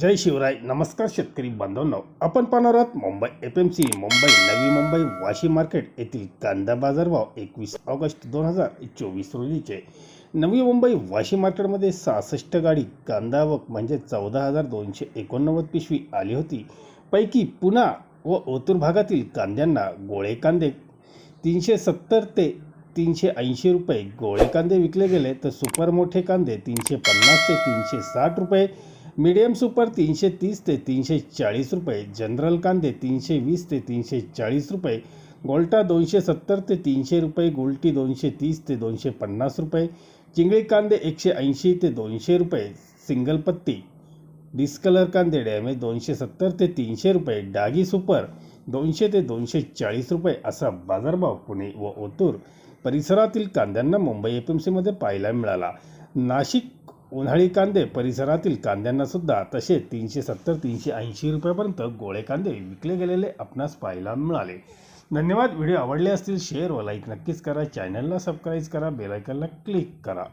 जय शिवराय. नमस्कार शेतकरी बांधवांनो. आपण पाहणार आहोत Mumbai F M C Mumbai Navi Mumbai Vashi market येथील कांदा बाजारभाव एकवीस ऑगस्ट दोन हजार चोवीस रोजीचे. नवी मुंबई वाशी मार्केटमध्ये सहासष्ट गाडी कांदा व म्हणजे चौदा हजार दोनशे एकोणनव्वद पिशवी आली होती. पैकी पुणा व ओतूर भागातील कांद्यांना गोळे कांदे तीनशे सत्तर ते तीनशे ऐंशी रुपये गोळे कांदे विकले गेले. तर सुपर मोठे कांदे तीनशे पन्नास ते तीनशे साठ रुपये मीडियम सुपर तीनशे तीस ते तीनशे चाळीस रुपये जनरल कांदे तीनशे वीस ते तीनशे चाळीस रुपये गोल्टा दोनशे सत्तर ते तीनशे रुपये गोल्टी दोनशे तीस ते दोनशे पन्नास रुपये चिंगळी कांदे एकशे ऐंशी ते दोनशे रुपये सिंगल पत्ती डिस्कलर कांदे डॅमेज दोनशे सत्तर ते तीनशे रुपये डागी सुपर दोनशे ते दोनशे चाळीस रुपये असा बाजारभाव पुणे व ओतूर परिसरातील कांद्यांना मुंबई एफ एम सीमध्ये पाहायला मिळाला. नाशिक उन्हाळी कांदे परिसरातील कांद्यांना सुद्धा तसे तीनशे सत्तर तीनशे ऐंशी रुपयापर्यंत गोळे कांदे विकले गेलेले आपणास पाहायला मिळाले. धन्यवाद. व्हिडिओ आवडले असतील शेअर व लाईक नक्कीच करा. चॅनलला सबस्क्राईब करा. बेलायकनला क्लिक करा.